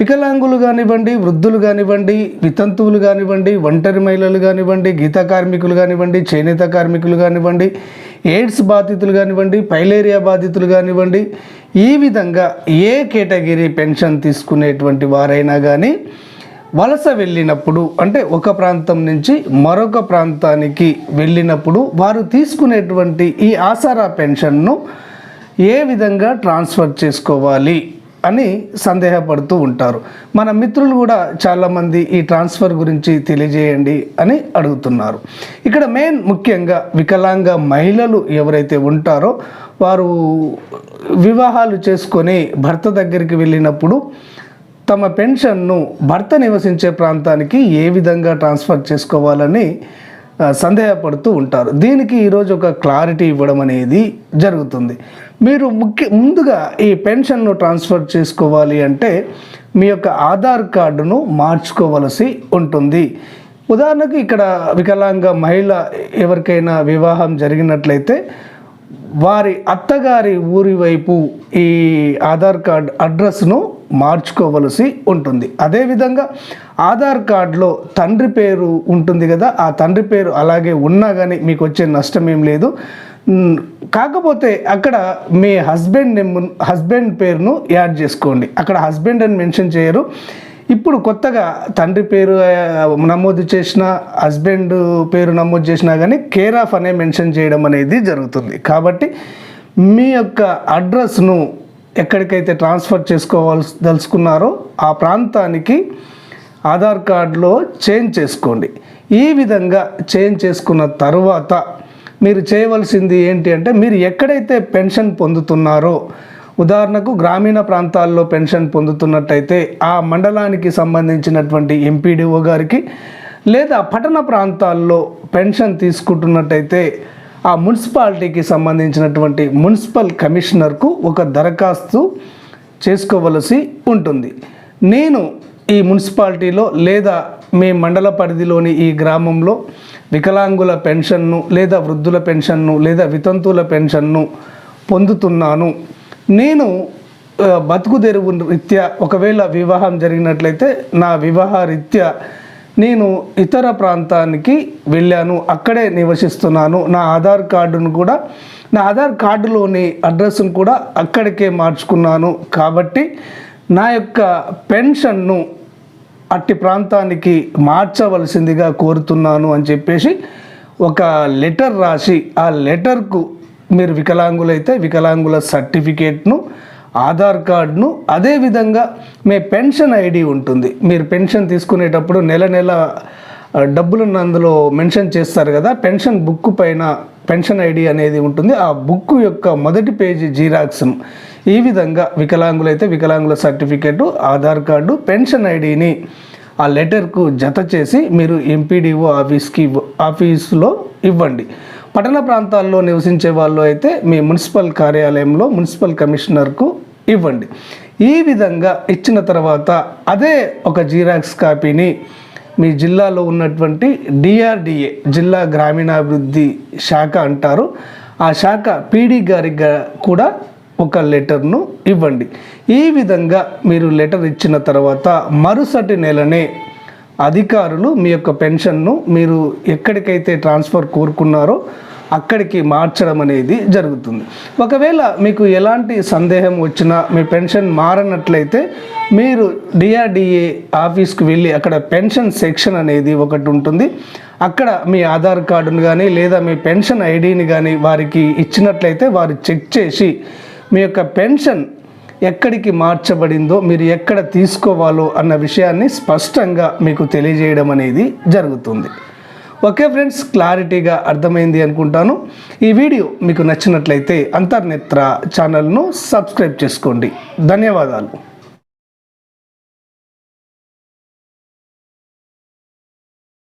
వికలాంగులు కానివ్వండి వృద్ధులు కానివ్వండి వితంతువులు కానివ్వండి ఒంటరి మహిళలు కానివ్వండి గీత కార్మికులు కానివ్వండి చేనేత కార్మికులు కానివ్వండి ఎయిడ్స్ బాధితులు కానివ్వండి పైలేరియా బాధితులు కానివ్వండి ఈ విధంగా ఏ కేటగిరీ పెన్షన్ తీసుకునేటువంటి వారైనా కానీ వలస వెళ్ళినప్పుడు అంటే ఒక ప్రాంతం నుంచి మరొక ప్రాంతానికి వెళ్ళినప్పుడు వారు తీసుకునేటువంటి ఈ ఆసారా పెన్షన్ను ఏ విధంగా ట్రాన్స్ఫర్ చేసుకోవాలి? అని సందేహపడుతూ ఉంటారు. మన మిత్రులు కూడా చాలామంది ఈ ట్రాన్స్ఫర్ గురించి తెలియజేయండి అని అడుగుతున్నారు. ఇక్కడ మెయిన్ ముఖ్యంగా వికలాంగ మహిళలు ఎవరైతే ఉంటారో వారు వివాహాలు చేసుకొని భర్త దగ్గరికి వెళ్ళినప్పుడు తమ పెన్షన్ను భర్త నివసించే ప్రాంతానికి ఏ విధంగా ట్రాన్స్ఫర్ చేసుకోవాలని సందేహపడుతూ ఉంటారు. దీనికి ఈరోజు ఒక క్లారిటీ ఇవ్వడం అనేది జరుగుతుంది. మీరు ముఖ్య ముందుగా ఈ పెన్షన్ను ట్రాన్స్ఫర్ చేసుకోవాలి అంటే మీ యొక్క ఆధార్ కార్డును మార్చుకోవలసి ఉంటుంది. ఉదాహరణకు ఇక్కడ వికలాంగ మహిళ ఎవరికైనా వివాహం జరిగినట్లయితే వారి అత్తగారి ఊరి వైపు ఈ ఆధార్ కార్డ్ అడ్రస్ను మార్చుకోవలసి ఉంటుంది. అదేవిధంగా ఆధార్ కార్డులో తండ్రి పేరు ఉంటుంది కదా ఆ తండ్రి పేరు అలాగే ఉన్నా కానీ మీకు వచ్చే నష్టం ఏం లేదు. కాకపోతే అక్కడ మీ హస్బెండ్ నెంబర్ హస్బెండ్ పేరును యాడ్ చేసుకోండి. అక్కడ హస్బెండ్ అని మెన్షన్ చేయరు. ఇప్పుడు కొత్తగా తండ్రి పేరు నమోదు చేసిన హస్బెండ్ పేరు నమోదు చేసినా కానీ కేర్ ఆఫ్ అనే మెన్షన్ చేయడం అనేది జరుగుతుంది. కాబట్టి మీ యొక్క అడ్రస్ను ఎక్కడికైతే ట్రాన్స్ఫర్ చేసుకోవాల్సి దలుచుకున్నారో ఆ ప్రాంతానికి ఆధార్ కార్డులో చేంజ్ చేసుకోండి. ఈ విధంగా చేంజ్ చేసుకున్న తర్వాత మీరు చేయవలసింది ఏంటి అంటే మీరు ఎక్కడైతే పెన్షన్ పొందుతున్నారో ఉదాహరణకు గ్రామీణ ప్రాంతాల్లో పెన్షన్ పొందుతున్నట్టయితే ఆ మండలానికి సంబంధించినటువంటి ఎంపీడీఓ గారికి లేదా పట్టణ ప్రాంతాల్లో పెన్షన్ తీసుకుంటున్నట్టయితే ఆ మున్సిపాలిటీకి సంబంధించినటువంటి మున్సిపల్ కమిషనర్కు ఒక దరఖాస్తు చేసుకోవలసి ఉంటుంది. నేను ఈ మున్సిపాలిటీలో లేదా మీ మండల పరిధిలోని ఈ గ్రామంలో వికలాంగుల పెన్షన్ను లేదా వృద్ధుల పెన్షన్ను లేదా వితంతువుల పెన్షన్ను పొందుతున్నాను. నేను బతుకు తెరువు రీత్యా ఒకవేళ వివాహం జరిగినట్లయితే నా వివాహ రీత్యా నేను ఇతర ప్రాంతానికి వెళ్ళాను అక్కడే నివసిస్తున్నాను. నా ఆధార్ కార్డును కూడా నా ఆధార్ కార్డులోని అడ్రస్ను కూడా అక్కడికే మార్చుకున్నాను. కాబట్టి నా యొక్క పెన్షన్ను అట్టి ప్రాంతానికి మార్చవలసిందిగా కోరుతున్నాను అని చెప్పేసి ఒక లెటర్ రాసి ఆ లెటర్కు మీరు వికలాంగులైతే వికలాంగుల సర్టిఫికేట్ను ఆధార్ కార్డును అదేవిధంగా మీ పెన్షన్ ఐడి ఉంటుంది. మీరు పెన్షన్ తీసుకునేటప్పుడు నెల నెల డబ్బులను అందులో మెన్షన్ చేస్తారు కదా పెన్షన్ బుక్ పైన పెన్షన్ ఐడి అనేది ఉంటుంది. ఆ బుక్ యొక్క మొదటి పేజీ జీరాక్స్ను ఈ విధంగా వికలాంగులైతే వికలాంగుల సర్టిఫికేటు ఆధార్ కార్డు పెన్షన్ ఐడిని ఆ లెటర్కు జత చేసి మీరు ఎంపీడీఓ ఆఫీస్కి ఆఫీస్లో ఆఫీసులో ఇవ్వండి. పట్టణ ప్రాంతాల్లో నివసించే వాళ్ళు అయితే మీ మున్సిపల్ కార్యాలయంలో మున్సిపల్ కమిషనర్కు ఇవ్వండి. ఈ విధంగా ఇచ్చిన తర్వాత అదే ఒక జీరాక్స్ కాపీని మీ జిల్లాలో ఉన్నటువంటి డిఆర్డిఏ జిల్లా గ్రామీణాభివృద్ధి శాఖ అంటారు. ఆ శాఖ పీడీ గారికి కూడా ఒక లెటర్ను ఇవ్వండి. ఈ విధంగా మీరు లెటర్ ఇచ్చిన తర్వాత మరుసటి నెలనే అధికారులు మీ యొక్క పెన్షన్ను మీరు ఎక్కడికైతే ట్రాన్స్ఫర్ కోరుకున్నారో అక్కడికి మార్చడం అనేది జరుగుతుంది. ఒకవేళ మీకు ఎలాంటి సందేహం వచ్చినా మీ పెన్షన్ మారనట్లయితే మీరు డిఆర్డిఏ ఆఫీస్కి వెళ్ళి అక్కడ పెన్షన్ సెక్షన్ అనేది ఒకటి ఉంటుంది. అక్కడ మీ ఆధార్ కార్డును కానీ లేదా మీ పెన్షన్ ఐడిని కానీ వారికి ఇచ్చినట్లయితే వారు చెక్ చేసి మీ యొక్క పెన్షన్ ఎక్కడికి మార్చబడిందో మీరు ఎక్కడ తీసుకోవాలో అన్న విషయాన్ని స్పష్టంగా మీకు తెలియజేయడం అనేది జరుగుతుంది. ఓకే ఫ్రెండ్స్ క్లారిటీగా అర్థమైంది అనుకుంటాను. ఈ వీడియో మీకు నచ్చినట్లయితే అంతర్నేత్ర ఛానల్ను సబ్స్క్రైబ్ చేసుకోండి. ధన్యవాదాలు.